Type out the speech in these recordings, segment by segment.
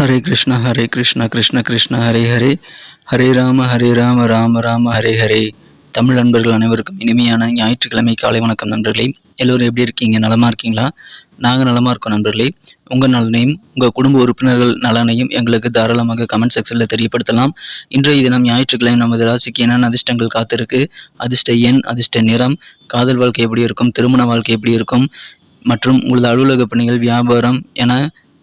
ஹரே கிருஷ்ணா ஹரே கிருஷ்ணா கிருஷ்ண கிருஷ்ண ஹரே ஹரே. ஹரே ராம ஹரே ராம ராம ராம ஹரே ஹரே. தமிழ் நண்பர்கள் அனைவருக்கும் இனிமையான ஞாயிற்றுக்கிழமை காலை வணக்கம் நண்பர்களே. எல்லோரும் எப்படி இருக்கீங்க? நலமாக இருக்கீங்களா? நாங்கள் நலமாக இருக்கோம் நண்பர்களே. உங்கள் நலனையும் உங்கள் குடும்ப உறுப்பினர்கள் நலனையும் எங்களுக்கு தாராளமாக கமெண்ட் செக்ஷனில் தெரியப்படுத்தலாம். இன்றைய தினம் ஞாயிற்றுக்கிழமை நமது ராசிக்கு என்னென்ன அதிர்ஷ்டங்கள் காத்திருக்கு? அதிர்ஷ்ட எண் அதிர்ஷ்ட நிறம் காதல் வாழ்க்கை எப்படி இருக்கும்? திருமண வாழ்க்கை எப்படி இருக்கும்? மற்றும் உங்களது அலுவலக பணிகள் வியாபாரம் என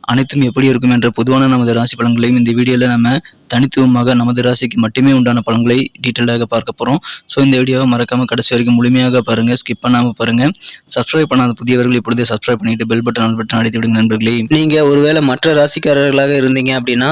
அனைத்தும் எப்படி இருக்கும் என்ற பொதுவான நமது ராசி பலன்களையும் இந்த வீடியோவில் நம்ம தனித்துவமாக நமது ராசிக்கு மட்டுமே உண்டான பலன்களை டீட்டெயிலாக பார்க்க போகிறோம் ஸோ இந்த வீடியோவை மறக்காமல் கடைசி வரைக்கும் முழுமையாக பாருங்கள் ஸ்கிப் பண்ணாமல் பாருங்கள் சப்ஸ்கிரைப் பண்ணாத புதியவர்கள் இப்பொழுதே சப்ஸ்கிரைப் பண்ணிட்டு பெல் பட்டன் ஆல் பட்டன் அழைத்து விடுங்க நண்பர்களே. நீங்கள் ஒருவேளை மற்ற ராசிக்காரர்களாக இருந்தீங்க அப்படின்னா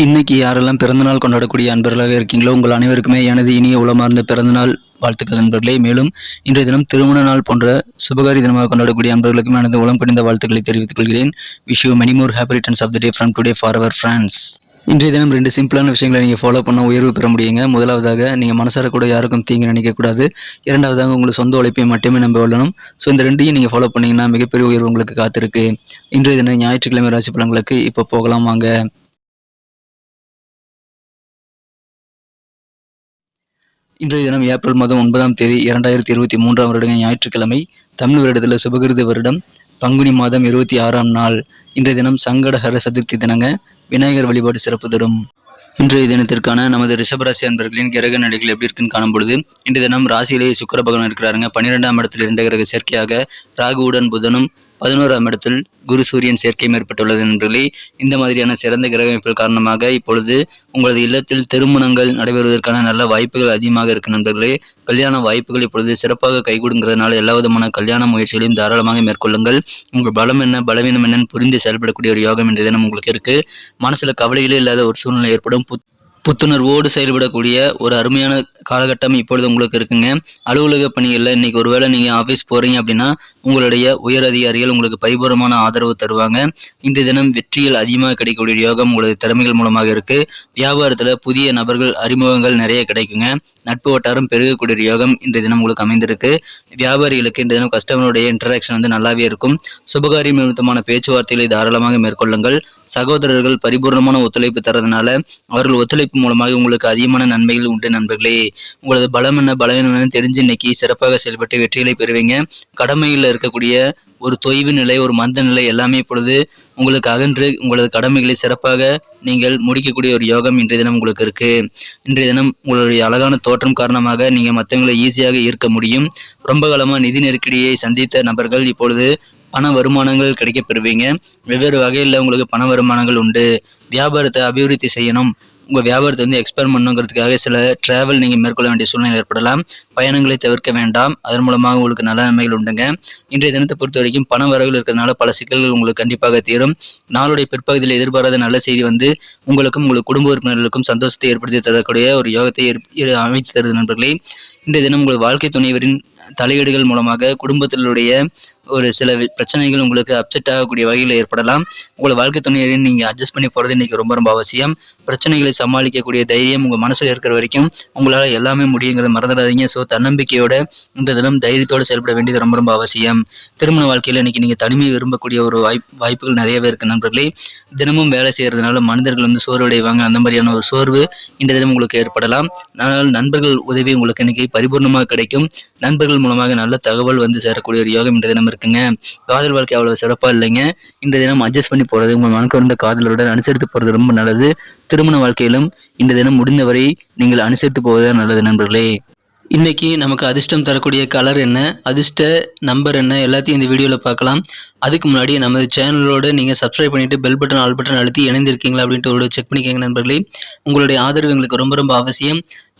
இன்னைக்கு யாரெல்லாம் பிறந்தநாள் கொண்டாடக்கூடிய அன்பர்களாக இருக்கீங்களோ உங்கள் அனைவருக்குமே எனது இனிய உளமார்ந்த பிறந்தநாள் வாழ்த்துக்கள் நண்பர்களே மேலும் இன்றைய தினம் திருமண நாள் போன்ற சுபகாரி தினமாக கொண்டாடக்கூடிய அன்பர்களுக்கும் எனது உளம் கணிந்த வாழ்த்துக்களை தெரிவித்துக் கொள்கிறேன். Wish you many more happy returns of the day from today for our friends இன்றைய தினம் ரெண்டு சிம்பிளான விஷயங்களை நீங்கள் ஃபாலோ பண்ண உயர்வு பெற முடியுங்க. முதலாவதாக நீங்கள் மனசார கூட யாருக்கும் தீங்கு நினைக்கக்கூடாது இரண்டாவதாக உங்களுக்கு சொந்த உழைப்பை மட்டுமே நம்ப கொள்ளணும் ஸோ இந்த ரெண்டையும் நீங்கள் ஃபாலோ பண்ணிங்கன்னா மிகப்பெரிய உயர்வு உங்களுக்கு காத்திருக்கு. இன்றைய தினம் ஞாயிற்றுக்கிழமை ராசி பலன்களுக்கு இப்போ போகலாம் வாங்க. இன்றைய தினம் ஏப்ரல் மாதம் ஒன்பதாம் தேதி இரண்டாயிரத்தி இருபத்தி மூன்றாம் வருடம் ஞாயிற்றுக்கிழமை தமிழ் வருடத்தில் சுபகிருத வருடம் பங்குனி மாதம் இருபத்தி ஆறாம் நாள். இன்றைய தினம் சங்கடஹர சதுர்த்தி தினங்க விநாயகர் வழிபாடு சிறப்பு தரும். இன்றைய தினத்திற்கான நமது ரிஷபராசி அன்பர்களின் கிரக நிலைகள் எப்படி இருக்குன்னு காணும்பொழுது இன்றைய தினம் ராசியிலேயே சுக்கர பகவான் இருக்கிறாருங்க. பன்னிரெண்டாம் இடத்தில் இரண்டு கிரக சேர்க்கையாக ராகுவுடன் புதனும் பதினோராம் இடத்தில் குரு சூரியன் சேர்க்கை மேற்பட்டுள்ளது நண்பர்களே இந்த மாதிரியான சிறந்த கிரகமைப்பில் காரணமாக இப்பொழுது உங்களது இல்லத்தில் திருமணங்கள் நடைபெறுவதற்கான நல்ல வாய்ப்புகள் அதிகமாக இருக்கு நண்பர்களே. கல்யாண வாய்ப்புகள் இப்பொழுது சிறப்பாக கைகூடுங்கிறதுனால எல்லா விதமான கல்யாண முயற்சிகளையும் தாராளமாக மேற்கொள்ளுங்கள். உங்கள் பலம் என்ன பலவீனம் என்னன்னு புரிந்து செயல்படக்கூடிய ஒரு யோகம் என்ற தினம் உங்களுக்கு இருக்கு. மனசுல கவலைகளே இல்லாத ஒரு சூழ்நிலை ஏற்படும். புத் புத்துணர்வோடு செயல்படக்கூடிய ஒரு அருமையான காலகட்டம் இப்பொழுது உங்களுக்கு இருக்குங்க. அலுவலக பணிகளில் இன்றைக்கி ஒருவேளை நீங்கள் ஆஃபீஸ் போகிறீங்க அப்படின்னா உங்களுடைய உயர் அதிகாரிகள் உங்களுக்கு பரிபூரமான ஆதரவு தருவாங்க. இந்த தினம் வெற்றிகள் அதிகமாக கிடைக்கக்கூடிய யோகம் உங்களுடைய திறமைகள் மூலமாக இருக்குது வியாபாரத்தில் புதிய நபர்கள் அறிமுகங்கள் நிறைய கிடைக்குங்க. நட்பு வட்டாரம் பெருகக்கூடிய யோகம் இன்றைய தினம் உங்களுக்கு அமைந்திருக்கு. வியாபாரிகளுக்கு இன்றைய தினம் கஸ்டமருடைய இன்டராக்ஷன் வந்து நல்லாவே இருக்கும். சுபகாரியம் நிமித்தமான பேச்சுவார்த்தைகளை தாராளமாக மேற்கொள்ளுங்கள். சகோதரர்கள் பரிபூர்ணமான ஒத்துழைப்பு தரதுனால அவர்கள் ஒத்துழைப்பு மூலமாக உங்களுக்கு அதிகமான நன்மைகள் உண்டு நண்பர்களே. உங்களது பலம் என்ன? பலவீனம் தெரிஞ்சு இன்னைக்கு சிறப்பாக செயல்பட்டு வெற்றிகளை பெறுவீங்க. கடமையில் இருக்கக்கூடிய ஒரு தொய்வு நிலை ஒரு மந்த நிலை எல்லாமே இப்பொழுது உங்களுக்கு அகன்று உங்களது கடமைகளை சிறப்பாக நீங்கள் முடிக்கக்கூடிய ஒரு யோகம் இன்றைய தினம் உங்களுக்கு இருக்கு. இன்றைய தினம் உங்களுடைய அழகான தோற்றம் காரணமாக நீங்க மற்றவங்களை ஈஸியாக ஈர்க்க முடியும். ரொம்ப காலமா நிதி நெருக்கடியை சந்தித்த நபர்கள் இப்பொழுது பண வருமானங்கள் கிடைக்கப் பெறுவீங்க. வெவ்வேறு வகையில் உங்களுக்கு பண வருமானங்கள் உண்டு. வியாபாரத்தை அபிவிருத்தி செய்யணும். உங்கள் வியாபாரத்தை வந்து எக்ஸ்பேண்ட் பண்ணுங்கிறதுக்காக சில டிராவல் நீங்கள் மேற்கொள்ள வேண்டிய சூழ்நிலை ஏற்படலாம். பயணங்களை தவிர்க்க வேண்டாம். அதன் மூலமாக உங்களுக்கு நல்ல நன்மைகள் உண்டுங்க. இன்றைய தினத்தை பொறுத்த வரைக்கும் பண வரவில் இருக்கிறதுனால பல சிக்கல்கள் உங்களுக்கு கண்டிப்பாக தீரும். நாளுடைய பிற்பகுதியில் எதிர்பாராத நல்ல செய்தி வந்து உங்களுக்கும் உங்கள் குடும்ப உறுப்பினர்களுக்கும் சந்தோஷத்தை ஏற்படுத்தி தரக்கூடிய ஒரு யோகத்தை அமைத்து தருது நண்பர்களே. இன்றைய தினம் உங்கள் வாழ்க்கை துணைவரின் தலையீடுகள் மூலமாக குடும்பத்தினுடைய ஒரு சில பிரச்சனைகள் உங்களுக்கு அப்செட் ஆகக்கூடிய வகையில் ஏற்படலாம். உங்களை வாழ்க்கை துணையை நீங்கள் அட்ஜஸ்ட் பண்ணி போகிறது இன்னைக்கு ரொம்ப ரொம்ப அவசியம். பிரச்சனைகளை சமாளிக்கக்கூடிய தைரியம் உங்கள் மனசில் இருக்கிற வரைக்கும் உங்களால் எல்லாமே முடியுங்கிறத மறந்துடாதீங்க. ஸோ தன்னம்பிக்கையோட இந்த தினம் தைரியத்தோடு செயல்பட வேண்டியது ரொம்ப ரொம்ப அவசியம். திருமண வாழ்க்கையில் இன்னைக்கு நீங்கள் தனிமை விரும்பக்கூடிய ஒரு வாய்ப் வாய்ப்புகள் நிறையவே இருக்கு நண்பர்களே. தினமும் வேலை செய்கிறதுனால மனிதர்கள் வந்து சோர்வடைவாங்க. அந்த மாதிரியான ஒரு சோர்வு இந்த தினம் உங்களுக்கு ஏற்படலாம். ஆனால் நண்பர்கள் உதவி உங்களுக்கு இன்னைக்கு பரிபூர்ணமாக கிடைக்கும். நண்பர்கள் மூலமாக நல்ல தகவல் வந்து சேரக்கூடிய ஒரு யோகம் இந்த தினம் இருக்குங்க. காதல் வாழ்க்கை அவ்வளவு சிறப்பா இல்லைங்க. இந்த தினம் அட்ஜஸ்ட் பண்ணி போறது உங்கள் மனக்கு வந்த காதலருடன் அனுசரித்து போறது ரொம்ப நல்லது. திருமண வாழ்க்கையிலும் இந்த தினம் முடிந்தவரை நீங்கள் அனுசரித்து போவது நல்லது நண்பர்களே. இன்னைக்கு நமக்கு அதிர்ஷ்டம் தரக்கூடிய கலர் என்ன அதிர்ஷ்ட நம்பர் என்ன எல்லாத்தையும் இந்த வீடியோவில் பார்க்கலாம். அதுக்கு முன்னாடி நமது சேனலோடு நீங்கள் சப்ஸ்கிரைப் பண்ணிட்டு பெல் பட்டன் ஆல் பட்டன் அழுத்தி இணைந்திருக்கீங்களா அப்படின்ட்டு ஒரு செக் பண்ணிக்கோங்க நண்பர்களே. உங்களுடைய ஆதரவு எங்களுக்கு ரொம்ப ரொம்ப அவசியம்.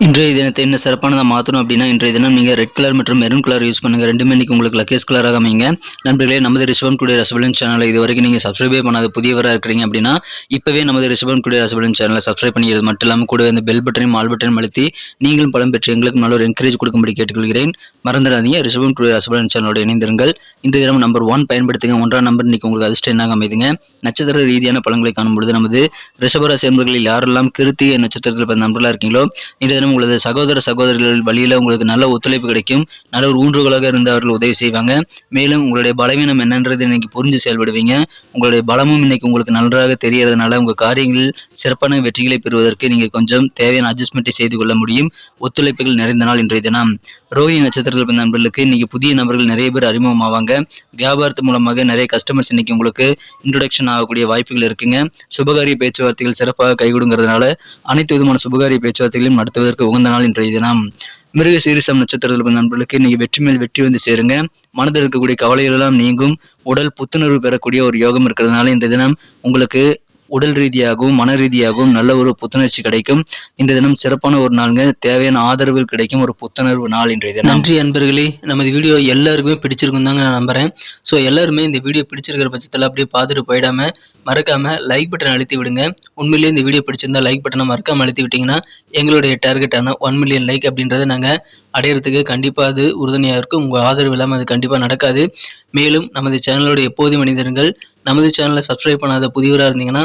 இன்றைய தினத்தை என்ன சிறப்பானதாக மாற்றணும் அப்படின்னா இன்றைய தினம் நீங்கள் ரெட் கலர் மற்றும் மெரூன் கலர் யூஸ் பண்ணுங்கள் ரெண்டுமே இன்றைக்கி உங்களுக்கு லக்கேஸ் கலராக அமைங்க நண்பர்களே நமது ரிசபன் குடி ரசபலன் சேனலை இது வரைக்கும் நீங்கள் சப்ஸ்கிரைபே பண்ணாத புதியவராக இருக்கிறீங்க அப்படின்னா இப்போவே நமது ரிசபன் குடி ரசபலன் சேனலை சப்ஸ்கிரைப் பண்ணிக்கிறது மட்டும் இல்லாமல் கூட இந்த பெல் பட்டனையும் ஆல் பட்டனையும் அழுத்தி நீங்களும் பலம் பெற்று எங்களுக்கு நல்ல ஒரு என்கரேஜ் கொடுக்கும்படி கேட்டுக்கொள்கிறேன். மறந்துடாதீங்க ரிசபன் குடி ரசபலன் சேனலோட இணைந்திருங்கள். இன்றைய தினம் நம்பர் ஒன் பயன்படுத்துங்க. ஒன்றாம் நம்பர் இன்றைக்கி உங்களுக்கு அதிர்ஷ்டம் என்னாக அமைதுங்க. நட்சத்திர ரீதியான பழங்களை காணும் பொழுது நமது ரிஷபராசி என்பர்களில் யாரெல்லாம் கிருத்திய நட்சத்திரத்தில் பிறந்த நண்பர்களாக இருக்கீங்களோ இன்றைய தினம் உங்களது சகோதர சகோதரிகள் வழியில் உங்களுக்கு நல்ல ஒத்துழைப்பு கிடைக்கும். நல்ல ஒரு ஊன்றுகோலாக இருந்து அவர்கள் உதவி செய்வாங்க. மேலும் உங்களுடைய பலவீனம் என்னன்றது இன்னைக்கு புரிஞ்சு செயல்படுவீங்க. உங்களுடைய பலமும் இன்னைக்கு உங்களுக்கு நன்றாக தெரியறதுனால உங்கள் காரியங்களில் சிறப்பான வெற்றிகளை பெறுவதற்கு நீங்கள் கொஞ்சம் தேவையான அட்ஜஸ்ட்மெண்ட்டை செய்து கொள்ள முடியும். ஒத்துழைப்புகள் நிறைந்த நாள் இன்றைய தினம். ரோஹி நட்சத்திரத்தில் பிறந்த நண்பர்களுக்கு இன்னைக்கு புதிய நபர்கள் நிறைய பேர் அறிமுகமாவாங்க. வியாபாரத்து மூலமாக நிறைய கஸ்டமர்ஸ் இன்னைக்கு உங்களுக்கு இன்ட்ரொடக்ஷன் ஆகக்கூடிய வாய்ப்புகள் இருக்குங்க. சுபகாரிய பேச்சுவார்த்தைகள் சிறப்பாக கைகூடுங்கிறதுனால அனைத்து விதமான சுபகாரிய பேச்சுவார்த்தைகளையும் நடத்துவதற்கு உகந்த நாள் இன்றைய தினம். மிருக சீரிசம் நட்சத்திரத்தில் பிறந்த நண்பர்களுக்கு இன்னைக்கு வெற்றி மேல் வெற்றி வந்து சேருங்க. மனதில் இருக்கக்கூடிய கவலைகள் எல்லாம் நீங்கும். உடல் புத்துணர்வு பெறக்கூடிய ஒரு யோகம் இருக்கிறதுனால இன்றைய தினம் உங்களுக்கு உடல் ரீதியாகவும் மன ரீதியாகவும் நல்ல ஒரு புத்துணர்ச்சி கிடைக்கும். இந்த தினம் சிறப்பான ஒரு நாளுங்க. தேவையான ஆதரவு கிடைக்கும். ஒரு புத்துணர்வு நாள் இன்றைய தினம். நன்றி அன்பர்களே. நமது வீடியோ எல்லாருக்குமே பிடிச்சிருக்கும் தாங்க நான் நம்புறேன். ஸோ எல்லாருமே இந்த வீடியோ பிடிச்சிருக்கிற பட்சத்தில் அப்படியே பார்த்துட்டு போயிடாம மறக்காம லைக் பட்டன் அழுத்தி விடுங்க. உண்மையிலேயே இந்த வீடியோ பிடிச்சிருந்தா லைக் பட்டனை மறக்காம அழுத்தி விட்டீங்கன்னா எங்களுடைய டார்கெட்டான ஒன் மில்லியன் லைக் அப்படின்றத நாங்கள் அடையிறதுக்கு கண்டிப்பாக அது உறுதுணையாக இருக்கும். உங்கள் ஆதரவு இல்லாமல் அது கண்டிப்பாக நடக்காது. மேலும் நமது சேனலோட எப்போது மனிதர்கள் நமது சேனலை சப்ஸ்கிரைப் பண்ணாத புதியவராக இருந்தீங்கன்னா